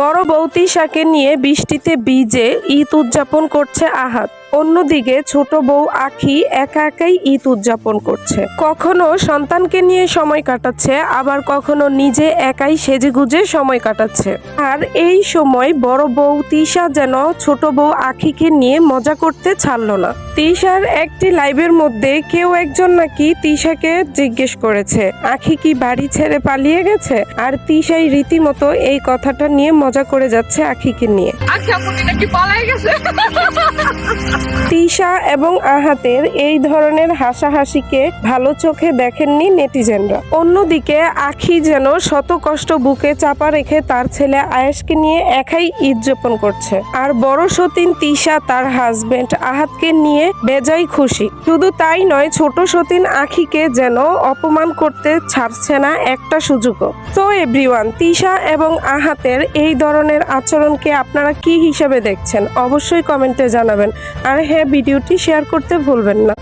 বড় বৌতি শাকে নিয়ে বৃষ্টিতে ভিজে ঈদ উদযাপন করছে আহাত। অন্যদিকে ছোট বউ আখি একা একাই ঈদ উদযাপন করছে। কখনো সন্তানকে নিয়ে সময় কাটাচ্ছে, আবার কখনো নিজে একাই সেজেগুজে সময় কাটাচ্ছে। আর এই সময় বড় বউ তিশা যেন ছোট বউ আখিকে নিয়ে মজা করতে ছাড়ল না। তিশার একটি লাইভের মধ্যে কেউ একজন নাকি তিশাকে জিজ্ঞেস করেছে, আখি কি বাড়ি ছেড়ে পালিয়ে গেছে? আর তিশাই রীতিমতো এই কথাটা নিয়ে মজা করে যাচ্ছে আখিকে নিয়ে। আপনি নাকি পলাই গেছে? তিশা এবং আহাতের এই ধরনের হাসাহাসিকে ভালো চোখে দেখেননি নেটিজেনরা। অন্যদিকে আখি যেন শত কষ্ট বুকে চাপা রেখে তার ছেলে আয়েশকে নিয়ে একাই ঈদ যাপন করছে। আর বড় সতীন তিশা তার হাজবেন্ড আহাতকে নিয়ে বেজাই খুশি। শুধু তাই নয়, ছোট সতীন আখিকে যেন অপমান করতে ছাড়ছে না একটা সুযোগও। তো এভরিওয়ান তিশা এবং আহাতের এই ধরনের আচরণকে আপনারা কি হিসেবে দেখছেন? অবশ্যই কমেন্টে জানাবেন। আর হ্যাঁ ভিডিওটি শেয়ার করতে ভুলবেন না।